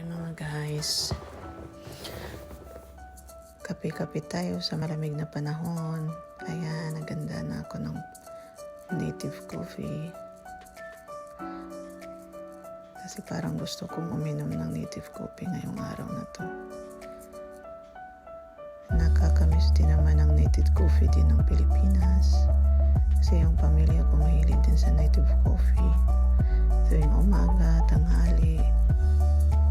Hi mga guys. Kape-kape tayo sa malamig na panahon. Ayan, naganda na ako ng native coffee. Kasi parang gusto kong uminom ng native coffee ngayong araw na to. Nakakamiss din naman ng native coffee din ng Pilipinas. Kasi yung pamilya ko mahilig din sa native coffee. Tuwing umaga, tanghali,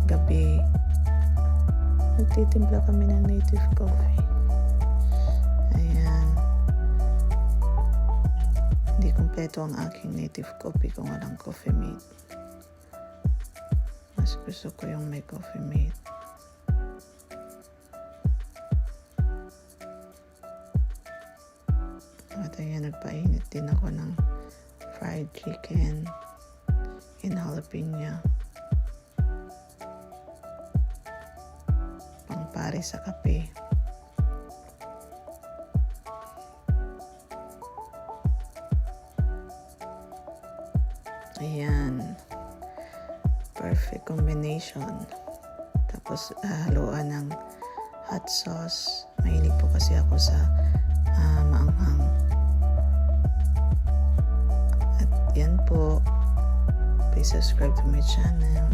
gabi, nagtitimpla kami ng native coffee. Ayan. Hindi kumpleto ang aking native coffee kung walang coffee mate. Mas gusto ko yung may coffee mate. At ayan, nagpainit din ako ng fried chicken in jalapeno. Pangpare sa kape. Ayan. Perfect combination. Tapos haluan ng hot sauce. Mahilig po kasi ako sa ah, maanghang. At yan po. Please subscribe to my channel.